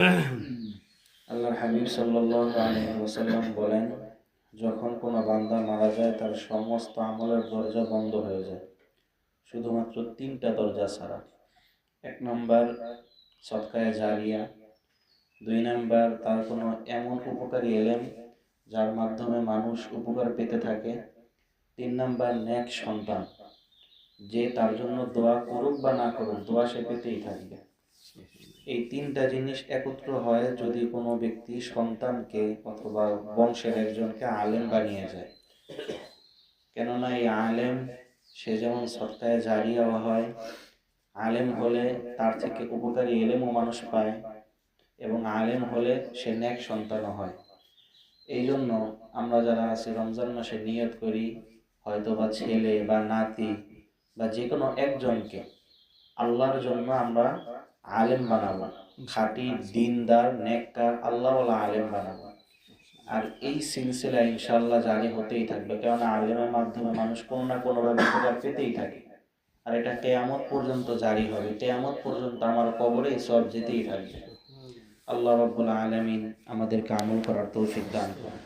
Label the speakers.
Speaker 1: আল্লাহর হাবিব সাল্লাল্লাহু আলাইহি ওয়াসাল্লাম বলেন, যখন কোনো বান্দা মারা যায়, তার সমস্ত আমলের দরজা বন্ধ হয়ে যায়। শুধুমাত্র তিনটা দরজা ছাড়া। এক নম্বর সৎকায় জারিয়া, দুই নাম্বার তার কোনো এমন উপকারী এলেম যার মাধ্যমে মানুষ উপকার পেতে থাকে। তিন নাম্বার ন্যাক সন্তান, যে তার জন্য দোয়া করুক বা না করুক, দোয়া সে পেতেই থাকবে এই তিনটা জিনিস একত্র হয় যদি কোনো ব্যক্তি সন্তানকে অথবা বংশের একজনকে আলেম বানিয়ে যায়। কেননা এই আলেম, সে যেমন সত্তায় জারিয়া হয়, আলেম হলে তার থেকে উপকারী এলেমও মানুষ পায় এবং আলেম হলে সে ন্যাক সন্তানও হয়। এই জন্য আমরা যারা আছি, রমজান মাসে নিয়ত করি হয়তো বা ছেলে বা নাতি বা যে কোনো একজনকে আল্লাহর জন্য আমরা আলেম বানাবো। খাঁটি দিনদার, নেককার, আল্লাহওয়ালা আলেম বানাবো। আর এই সিলসিলা ইনশাল্লাহ জারি হতেই থাকবে। কেননা আলেমের মাধ্যমে মানুষ কোনো না কোনোভাবে উপকার পেতেই থাকে। আর এটা কেয়ামত পর্যন্ত জারি হবে। কেয়ামত পর্যন্ত আমার কবরে সব যেতেই থাকবে। আল্লাহ রব্বুল আলমিন আমাদেরকে আমল করার তৌফিক দান করুন।